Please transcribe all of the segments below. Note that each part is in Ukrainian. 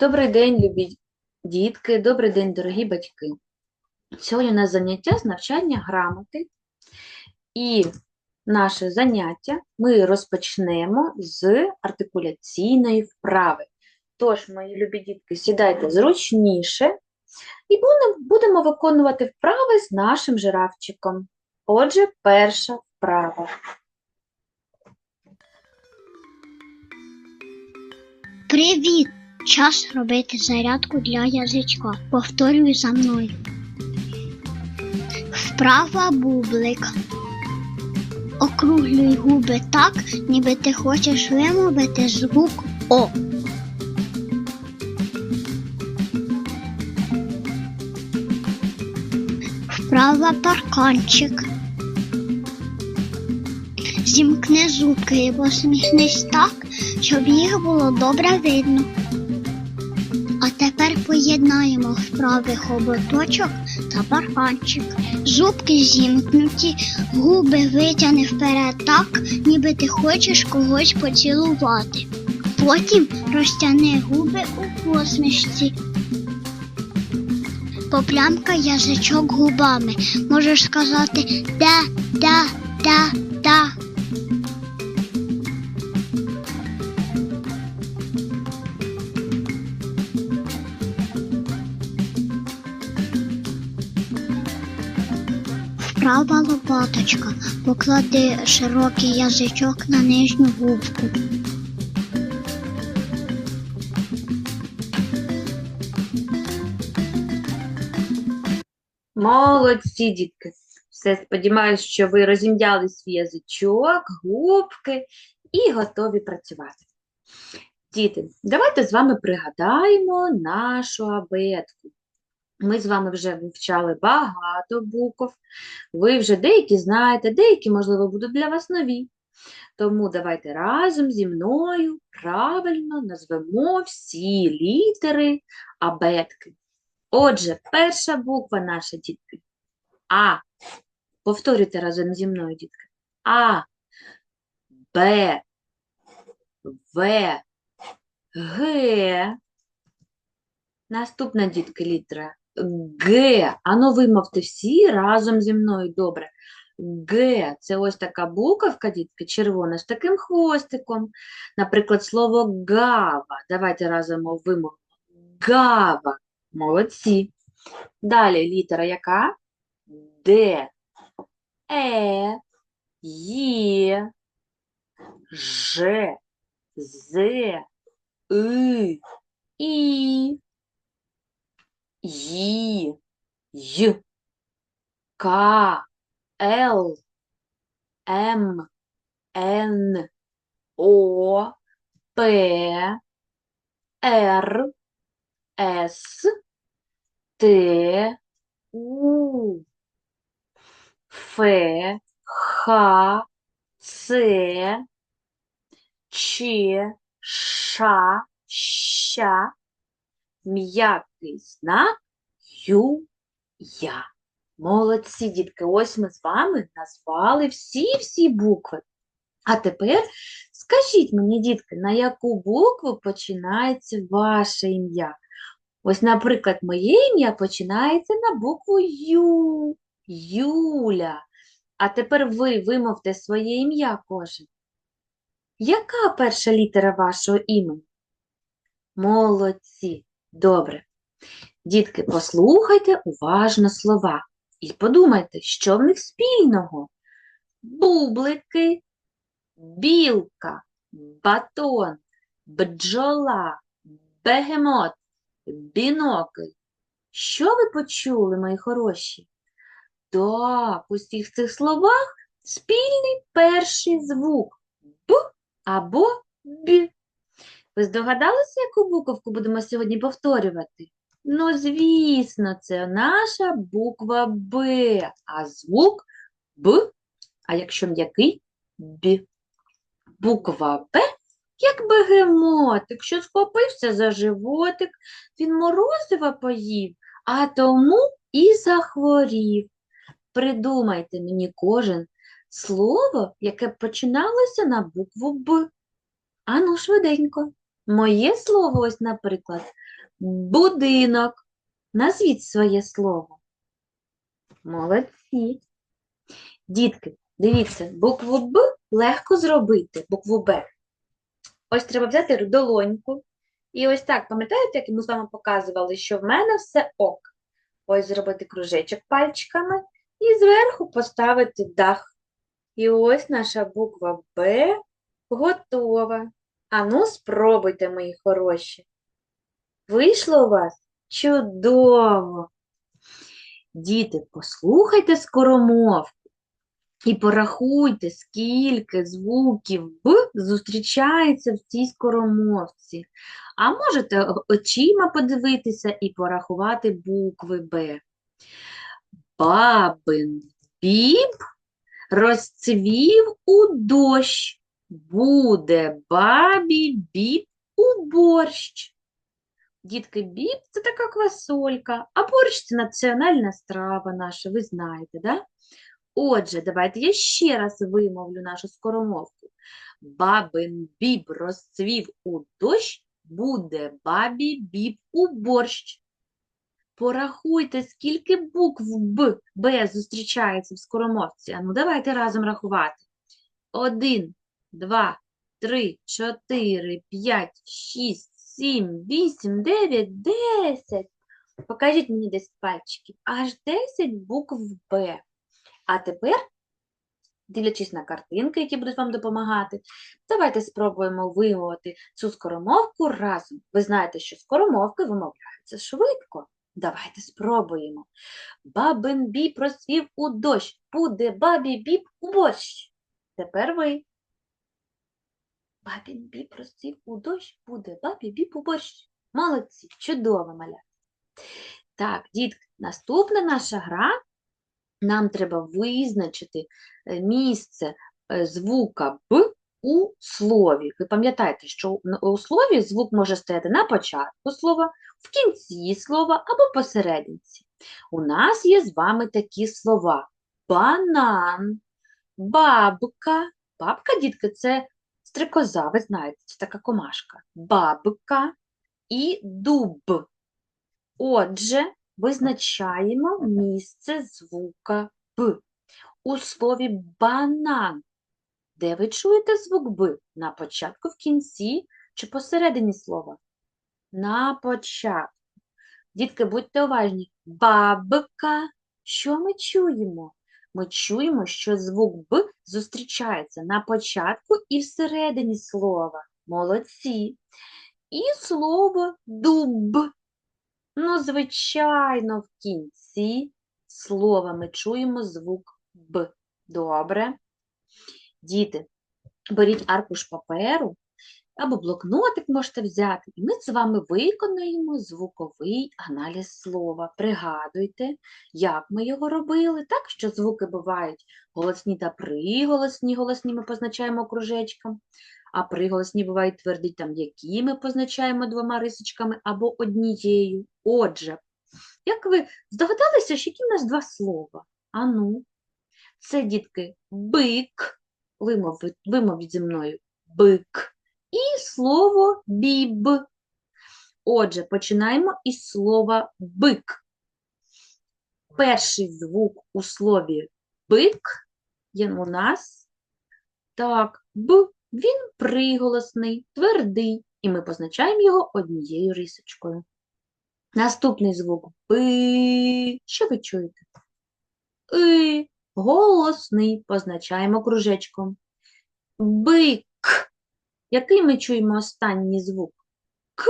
Добрий день, любі дітки, добрий день, дорогі батьки. Сьогодні у нас заняття з навчання грамоти. І наше заняття ми розпочнемо з артикуляційної вправи. Тож, мої любі дітки, сідайте зручніше і будемо, виконувати вправи з нашим жирафчиком. Отже, перша вправа. Привіт! Час робити зарядку для язичка. Повторюй за мною. Вправа бублик. Округлюй губи так, ніби ти хочеш вимовити звук О. Вправа парканчик. Зімкни зубки і посміхнись так, щоб їх було добре видно. Поєднаємо вправи хоботочок та парканчик. Зубки зімкнуті, губи витягни вперед так, ніби ти хочеш когось поцілувати. Потім розтягни губи у посмішці. Поплямкай язичок губами. Можеш сказати да, да, да, да. Вправа лопаточка. Поклади широкий язичок на нижню губку. Молодці, дітки. Все, сподіваюся, що ви розім'яли свій язичок, губки і готові працювати. Діти, давайте з вами пригадаємо нашу абетку. Ми з вами вже вивчали багато букв. Ви вже деякі знаєте, деякі, можливо, будуть для вас нові. Тому давайте разом зі мною правильно назвемо всі літери абетки. Отже, перша буква наша, дітки. А. Повторюйте разом зі мною, дітки. А, Б, В, Г. Наступна, дітки, літера Г. Ану, вимовте всі разом зі мною. Добре. Г. Це ось така буковка, дітки, червона, з таким хвостиком. Наприклад, слово гава. Давайте разом вимовимо. Гава. Молодці. Далі літера яка? Д. Е. Є. Ж. З. И. І. Ї. Й. К. Л. М. Н. О. П. Р. С. Т. У. Ф. Х. Ц. Ч. Ш. Щ. М'який знак Ю. Я. Молодці, дітки, ось ми з вами назвали всі-всі букви. А тепер скажіть мені, дітки, на яку букву починається ваше ім'я? Ось, наприклад, моє ім'я починається на букву Ю. Юля. А тепер ви вимовте своє ім'я кожен. Яка перша літера вашого імені? Молодці. Добре. Дітки, послухайте уважно слова і подумайте, що в них спільного. Бублики, білка, батон, бджола, бегемот, бінокль. Що ви почули, мої хороші? Так, у всіх цих словах спільний перший звук Б або Б. Ви здогадалися, яку буковку будемо сьогодні повторювати? Ну, звісно, це наша буква Б, а звук Б, а якщо м'який Б. Буква Б, як бегемот, якщо схопився за животик, він морозива поїв, а тому і захворів. Придумайте мені кожен слово, яке починалося на букву Б. Ану, швиденько. Моє слово, ось, наприклад, будинок. Назвіть своє слово. Молодці. Дітки, дивіться, букву Б легко зробити, букву Б. Ось треба взяти долоньку. І ось так, пам'ятаєте, як ми з вами показували, що в мене все ок. Ось зробити кружечок пальчиками і зверху поставити дах. І ось наша буква Б готова. Ану, спробуйте, мої хороші. Вийшло у вас чудово. Діти, послухайте скоромовку і порахуйте, скільки звуків Б зустрічається в цій скоромовці. А можете очима подивитися і порахувати букви Б. Бабин біб розцвів у дощ. Буде бабі біб у борщ. Дітки, біб – це така квасолька, а борщ – це національна страва наша, ви знаєте, да? Отже, давайте я ще раз вимовлю нашу скоромовку. Бабин біб розцвів у дощ, буде бабі біб у борщ. Порахуйте, скільки букв Б, Б зустрічається в скоромовці. Ну, давайте разом рахувати. Один, два, три, чотири, п'ять, шість, сім, вісім, дев'ять, десять. Покажіть мені десь пальчиків. Аж 10 букв Б. А тепер, дивлячись на картинки, які будуть вам допомагати, давайте спробуємо вимовити цю скоромовку разом. Ви знаєте, що скоромовки вимовляються швидко. Давайте спробуємо. Бабин біб розцвів у дощ, буде бабі біб у борщ. Тепер ви. Бабін біб розцвів у дощ, буде бабі біб у борщ. Молодці, чудово, маля. Так, дітки, наступна наша гра. Нам треба визначити е, місце е, звука Б у слові. Ви пам'ятаєте, що у слові звук може стояти на початку слова, в кінці слова або посерединці. У нас є з вами такі слова: банан, бабка. Бабка, дітки, це стрикоза, ви знаєте, це така комашка. Бабка і дуб. Отже, визначаємо місце звука Б. У слові банан. Де ви чуєте звук Б? На початку, в кінці чи посередині слова? На початку. Дітки, будьте уважні. Бабка. Що ми чуємо? Ми чуємо, що звук Б зустрічається на початку і всередині слова. Молодці. І слово дуб. Ну, звичайно, в кінці слова ми чуємо звук Б. Добре. Діти, беріть аркуш паперу або блокнотик можете взяти, і ми з вами виконаємо звуковий аналіз слова. Пригадуйте, як ми його робили, так що звуки бувають голосні та приголосні, голосні ми позначаємо кружечком, а приголосні бувають тверді там, які ми позначаємо двома рисочками або однією. Отже, як ви здогадалися, що які в нас два слова? Ану, це, дітки, бик, вимовіть, зі мною, бик, і слово біб. Отже, починаємо із слова бик. Перший звук у слові бик є у нас так, б. Він приголосний, твердий, і ми позначаємо його однією рисочкою. Наступний звук би. Що ви чуєте? И. Голосний позначаємо кружечком. Бик. Який ми чуємо останній звук? К.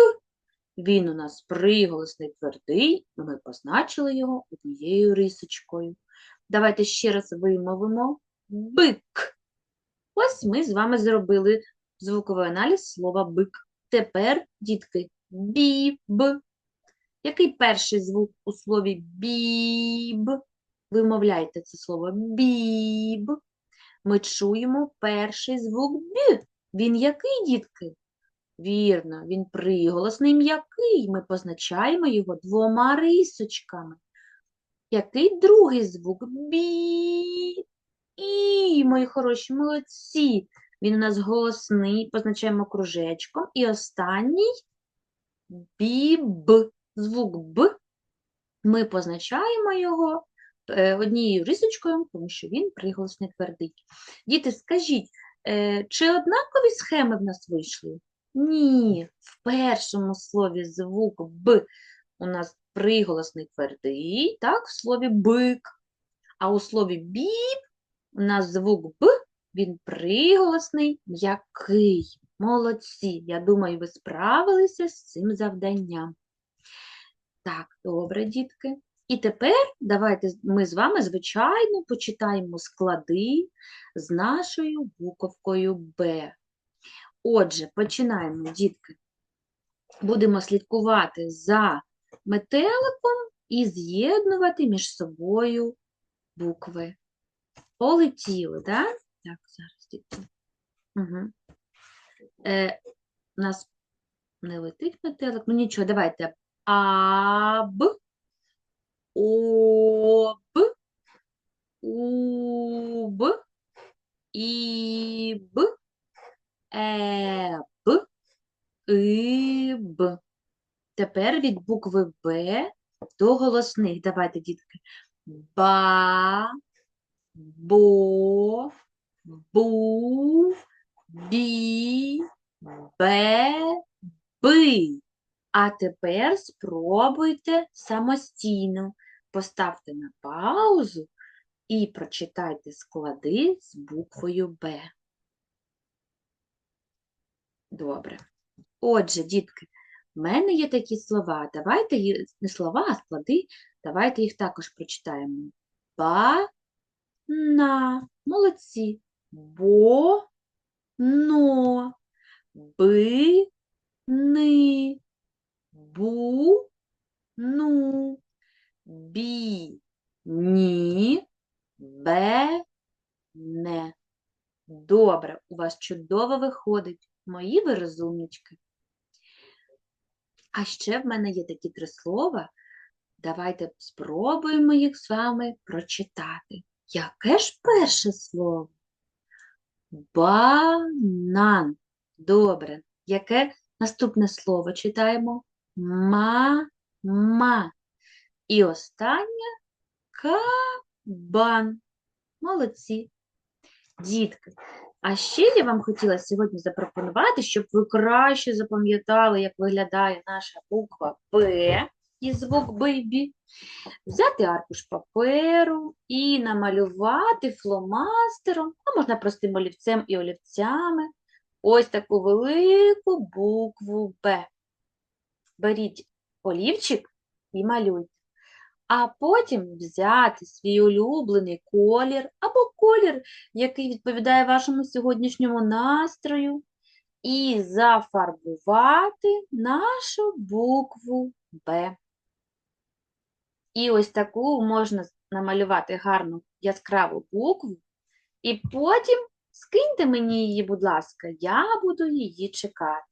Він у нас приголосний твердий, ми позначили його однією рисочкою. Давайте ще раз вимовимо бик. Ось ми з вами зробили звуковий аналіз слова бик. Тепер, дітки, біб. Який перший звук у слові біб? Вимовляйте це слово біб. Ми чуємо перший звук б. Він який, дітки? Вірно, він приголосний м'який. Ми позначаємо його двома рисочками. Який другий звук? Бі. І, мої хороші, молодці. Він у нас голосний, позначаємо кружечком. І останній біб. Звук Б. Ми позначаємо його е, однією рисочкою, тому що він приголосний твердий. Діти, скажіть, чи однакові схеми в нас вийшли? Ні. В першому слові звук Б у нас приголосний твердий, так, в слові бик. А у слові біб у нас звук Б, він приголосний, м'який. Молодці. Я думаю, ви справилися з цим завданням. Так, добре, дітки. І тепер давайте ми з вами, звичайно, почитаємо склади з нашою буковкою Б. Отже, починаємо, дітки. Будемо слідкувати за метеликом і з'єднувати між собою букви. Полетіли, так? Так, зараз, дітки. Угу. Е, у нас не летить метелик. Ну нічого, давайте. Аб, об, уб, іб, еб, иб. Тепер від букви Б до голосних. Давайте, дітки. Ба, бо, бу, бі, бе, би. А тепер спробуйте самостійно. Поставте на паузу і прочитайте склади з буквою Б. Добре. Отже, дітки, в мене є такі слова. Давайте не слова, а склади. Давайте їх також прочитаємо. Ба, на. Молодці. Бо, но. Би, ни. Бу, ну. Бі, ні. Бе, не. Добре, у вас чудово виходить. Мої ви розумнички. А ще в мене є такі три слова. Давайте спробуємо їх з вами прочитати. Яке ж перше слово? Банан. Добре. Яке наступне слово читаємо? Ма-ма. І останнє кабан. Молодці. Дітки, а ще я вам хотіла сьогодні запропонувати, щоб ви краще запам'ятали, як виглядає наша буква П і звук бейбі. Взяти аркуш паперу і намалювати фломастером, а можна простим олівцем і олівцями. Ось таку велику букву Б. Беріть олівчик і малюйте. А потім взяти свій улюблений колір або колір, який відповідає вашому сьогоднішньому настрою, і зафарбувати нашу букву Б. І ось таку можна намалювати гарну яскраву букву, і потім скиньте мені її, будь ласка, я буду її чекати.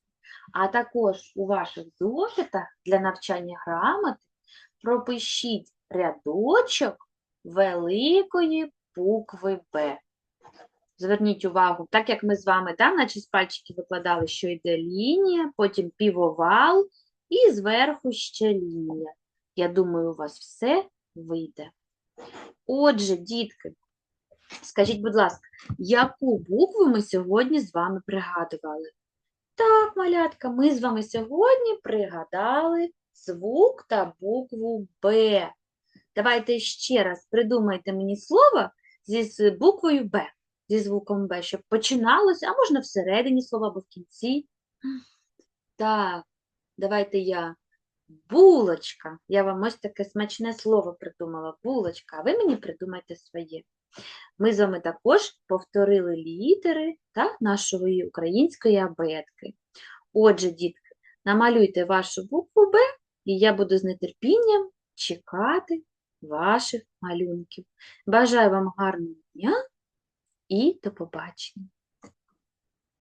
А також у ваших зошитах для навчання грамоти пропишіть рядочок великої букви Б. Зверніть увагу, так як ми з вами, да, наче з пальчиків викладали, що йде лінія, потім півовал і зверху ще лінія. Я думаю, у вас все вийде. Отже, дітки, скажіть, будь ласка, яку букву ми сьогодні з вами пригадували? Так, малятка, ми з вами сьогодні пригадали звук та букву Б. Давайте ще раз придумайте мені слово зі буквою Б, зі звуком Б, щоб починалося, а можна всередині слова або в кінці. Так, давайте я. Булочка. Я вам ось таке смачне слово придумала. Булочка, а ви мені придумайте своє. Ми з вами також повторили літери та нашої української абетки. Отже, дітки, намалюйте вашу букву Б, і я буду з нетерпінням чекати ваших малюнків. Бажаю вам гарного дня і до побачення!